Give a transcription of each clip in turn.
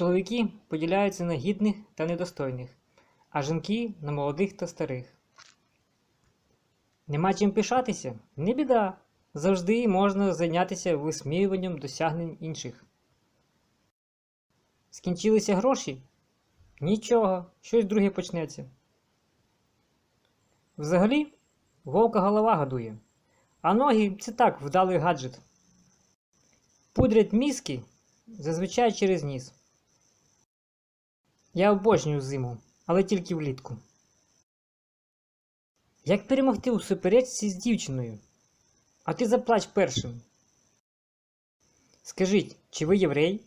Чоловіки поділяються на гідних та недостойних, а жінки на молодих та старих. Нема чим пишатися? Не біда. Завжди можна зайнятися висміюванням досягнень інших. Скінчилися гроші? Нічого, щось друге почнеться. Взагалі, вовка голова годує, а ноги це так вдалий гаджет. Пудрять мізки зазвичай через ніс. Я обожнюю зиму, але тільки влітку. Як перемогти у суперечці з дівчиною? А ти заплач першим. Скажіть, чи ви єврей?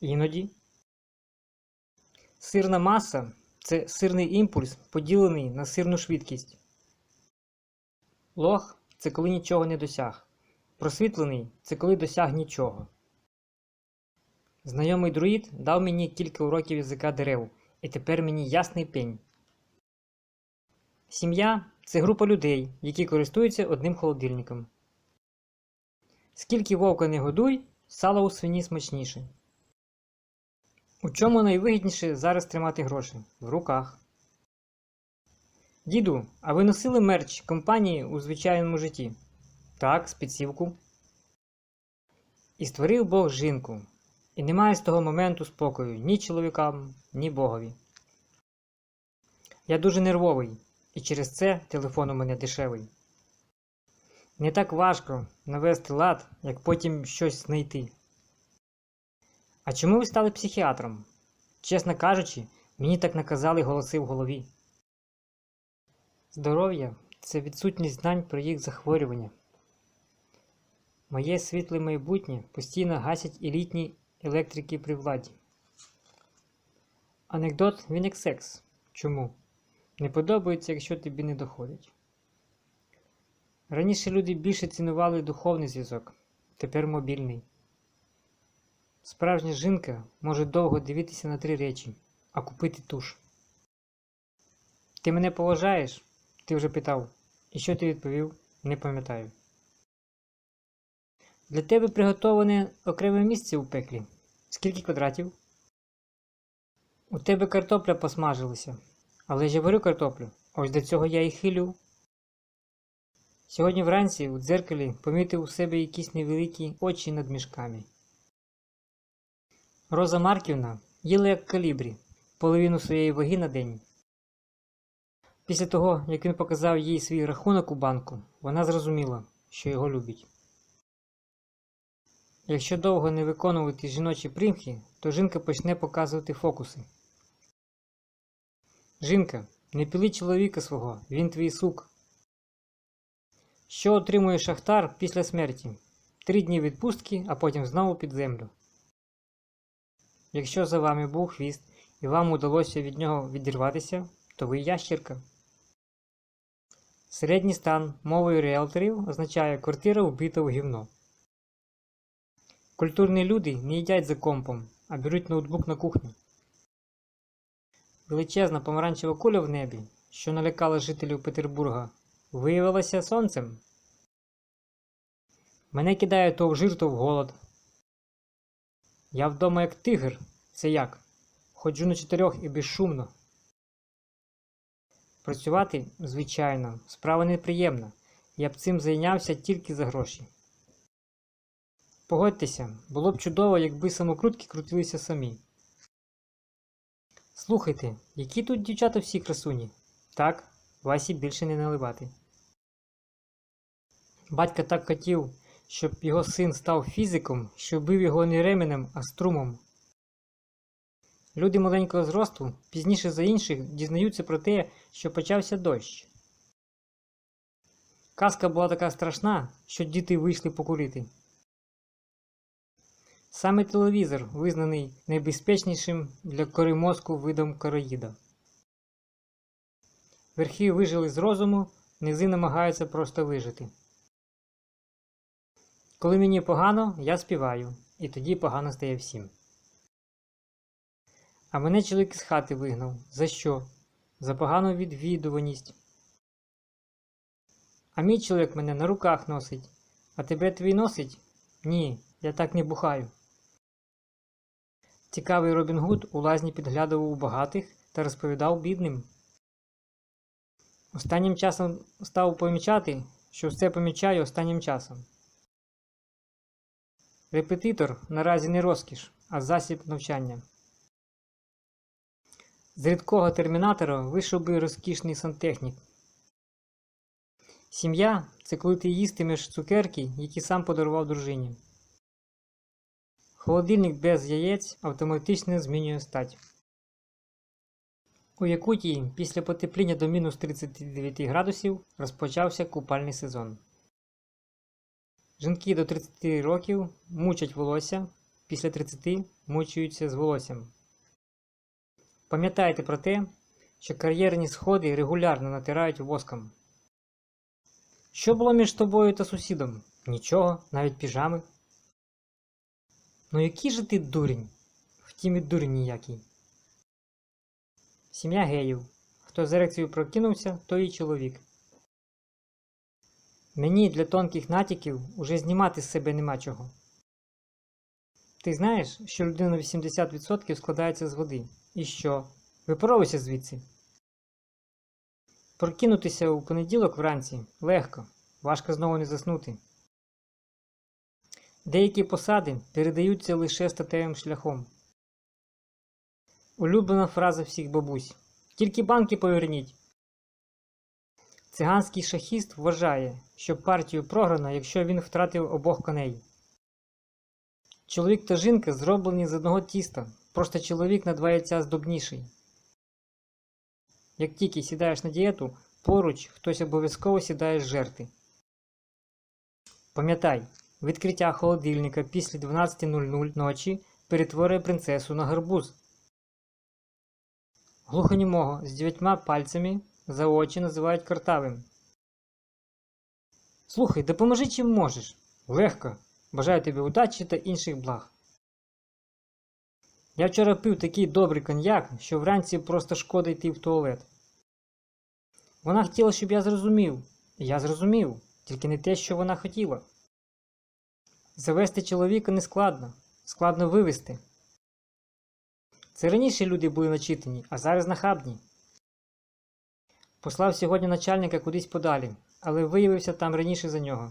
Іноді. Сирна маса це сирний імпульс, поділений на сирну швидкість. Лох це коли нічого не досяг. Просвітлений це коли досяг нічого. Знайомий друїд дав мені кілька уроків язика дерев, і тепер мені ясний пень. Сім'я це група людей, які користуються одним холодильником. Скільки вовка не годуй, сало у свині смачніше. У чому найвигідніше зараз тримати гроші? В руках. Діду, а ви носили мерч компанії у звичайному житті? Так, спецівку. І створив Бог жінку. І немає з того моменту спокою ні чоловікам, ні Богові. Я дуже нервовий, і через це телефон у мене дешевий. Не так важко навести лад, як потім щось знайти. А чому ви стали психіатром? Чесно кажучи, мені так наказали голоси в голові. Здоров'я це відсутність знань про їх захворювання. Моє світле майбутнє постійно гасять елітні електрики при владі. Анекдот він як секс. Чому? Не подобається, якщо тобі не доходить. Раніше люди більше цінували духовний зв'язок, тепер мобільний. Справжня жінка може довго дивитися на три речі, а купити туш. Ти мене поважаєш? Ти вже питав. І що ти відповів? Не пам'ятаю. Для тебе приготоване окреме місце у пеклі. Скільки квадратів? У тебе картопля посмажилася. Але ж я варю картоплю. Ось до цього я і хилю. Сьогодні вранці у дзеркалі помітив у себе якісь невеликі очі над мішками. Роза Марківна їла як калібрі половину своєї ваги на день. Після того, як він показав їй свій рахунок у банку, вона зрозуміла, що його любить. Якщо довго не виконувати жіночі примхи, то жінка почне показувати фокуси. Жінка, не піли чоловіка свого, він твій сук. Що отримує шахтар після смерті? Три дні відпустки, а потім знову під землю. Якщо за вами був хвіст і вам удалося від нього відірватися, то ви ящірка. Середній стан мовою ріелторів означає квартира вбита в гівно. Культурні люди не їдять за компом, а беруть ноутбук на кухню. Величезна помаранчева куля в небі, що налякала жителів Петербурга, виявилася сонцем. Мене кидає то в жир, то в голод. Я вдома як тигр. Це як? Ходжу на чотирьох і безшумно. Працювати, звичайно, справа неприємна. Я б цим зайнявся тільки за гроші. Погодьтеся, було б чудово, якби самокрутки крутилися самі. Слухайте, які тут дівчата всі красуні? Так, Васі більше не наливати. Батько так хотів, щоб його син став фізиком, що бив його не ременем, а струмом. Люди маленького зросту пізніше за інших дізнаються про те, що почався дощ. Казка була така страшна, що діти вийшли покурити. Саме телевізор визнаний найбезпечнішим для кори мозку видом короїда. Верхи вижили з розуму, низи намагаються просто вижити. Коли мені погано, я співаю, і тоді погано стає всім. А мене чоловік з хати вигнав. За що? За погану відвідуваність. А мій чоловік мене на руках носить. А тебе твій носить? Ні, я так не бухаю. Цікавий Робін Гуд у лазні підглядував у багатих та розповідав бідним. Останнім часом став помічати, що все помічаю останнім часом. Репетитор наразі не розкіш, а засіб навчання. З рідкого термінатора вийшов би розкішний сантехнік. Сім'я це коли ти їстимеш цукерки, які сам подарував дружині. Холодильник без яєць автоматично змінює стать. У Якутії після потепління до мінус 39 градусів розпочався купальний сезон. Жінки до 30 років мучать волосся, після 30 мучаються з волоссям. Пам'ятайте про те, що кар'єрні сходи регулярно натирають воском. Що було між тобою та сусідом? Нічого, навіть піжами. Ну який же ти дурень? Втім і дурень ніякий. Сім'я геїв. Хто з ерекцією прокинувся, той і чоловік. Мені для тонких натяків уже знімати з себе нема чого. Ти знаєш, що людина 80% складається з води. І що? Випаровуйся звідси. Прокинутися у понеділок вранці легко, важко знову не заснути. Деякі посади передаються лише статевим шляхом. Улюблена фраза всіх бабусь. Тільки банки поверніть. Циганський шахіст вважає, що партію програно, якщо він втратив обох коней. Чоловік та жінка зроблені з одного тіста, просто чоловік на два яйця здобніший. Як тільки сідаєш на дієту, поруч хтось обов'язково сідає з жерти. Пам'ятай, відкриття холодильника після 12.00 ночі перетворює принцесу на гарбуз. Глухонімого з дев'ятьма пальцями за очі називають картавим. Слухай, допоможи чим можеш. Легко. Бажаю тобі удачі та інших благ. Я вчора пив такий добрий коньяк, що вранці просто шкода йти в туалет. Вона хотіла, щоб я зрозумів. Я зрозумів, тільки не те, що вона хотіла. Завести чоловіка не складно, складно вивести. Це раніше люди були начитані, а зараз нахабні. Послав сьогодні начальника кудись подалі, але виявився там раніше за нього.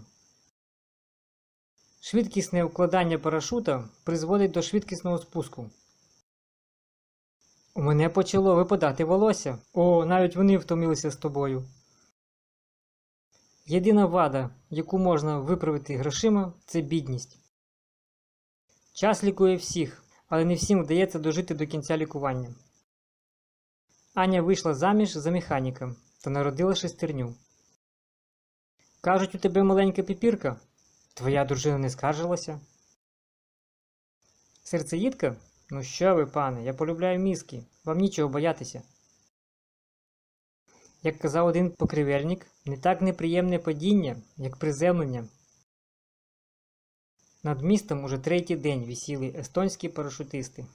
Швидкісне укладання парашута призводить до швидкісного спуску. У мене почало випадати волосся. О, навіть вони втомилися з тобою. Єдина вада, яку можна виправити грошима, це бідність. Час лікує всіх, але не всім вдається дожити до кінця лікування. Аня вийшла заміж за механіка та народила шестерню. Кажуть, у тебе маленька піпірка. Твоя дружина не скаржилася. Серцеїдка? Ну що ви, пане, я полюбляю мізки, вам нічого боятися. Як казав один покривельник, не так неприємне падіння, як приземлення. Над містом уже третій день висіли естонські парашутисти.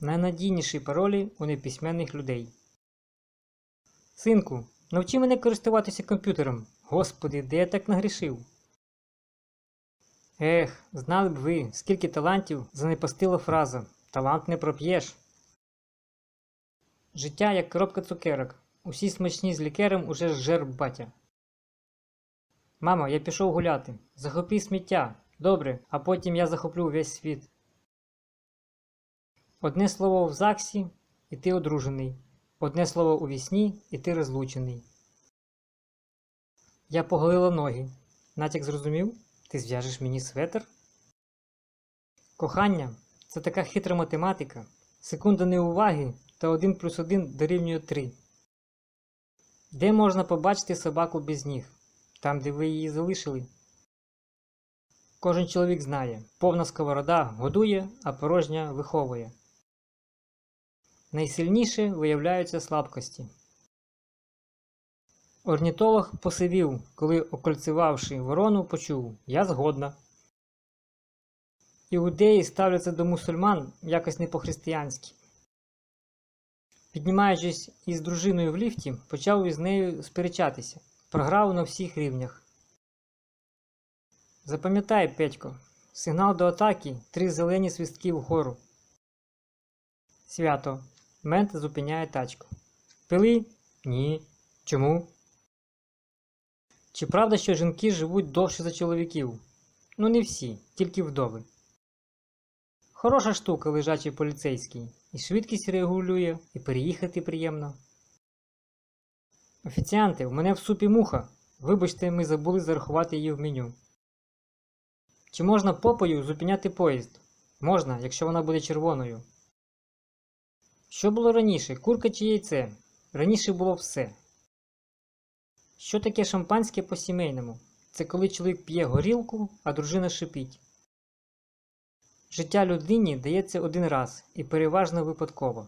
Найнадійніші паролі у неписьменних людей. Синку, навчи мене користуватися комп'ютером. Господи, де я так нагрішив? Ех, знали б ви, скільки талантів занепастила фраза Талант не проп'єш. Життя як коробка цукерок. Усі смачні з лікером уже зжер батя. Мамо, я пішов гуляти. Захопи сміття. Добре, а потім я захоплю весь світ. Одне слово в ЗАГСі, і ти одружений. Одне слово у вісні, і ти розлучений. Я поголила ноги. Натяк зрозумів? Ти зв'яжеш мені светр? Кохання це така хитра математика. Секунда неуваги та 1 плюс 1 дорівнює 3. Де можна побачити собаку без ніг? Там, де ви її залишили. Кожен чоловік знає, повна сковорода годує, а порожня виховує. Найсильніше виявляються слабкості. Орнітолог посивів, коли, окольцювавши ворону, почув Я згодна. Іудеї ставляться до мусульман якось не по-християнськи. Піднімаючись із дружиною в ліфті, почав із нею сперечатися. Програв на всіх рівнях. Запам'ятай, Петько, Сигнал до атаки. Три зелені свистки вгору. Свято. Мент зупиняє тачку. Пили? Ні. Чому? Чи правда, що жінки живуть довше за чоловіків? Ну не всі, тільки вдови. Хороша штука лежачий поліцейський. І швидкість регулює, і переїхати приємно. Офіціанти, у мене в супі муха. Вибачте, ми забули зарахувати її в меню. Чи можна попою зупиняти поїзд? Можна, якщо вона буде червоною. Що було раніше, курка чи яйце? Раніше було все. Що таке шампанське по-сімейному? Це коли чоловік п'є горілку, а дружина шипить. Життя людині дається один раз і переважно випадково.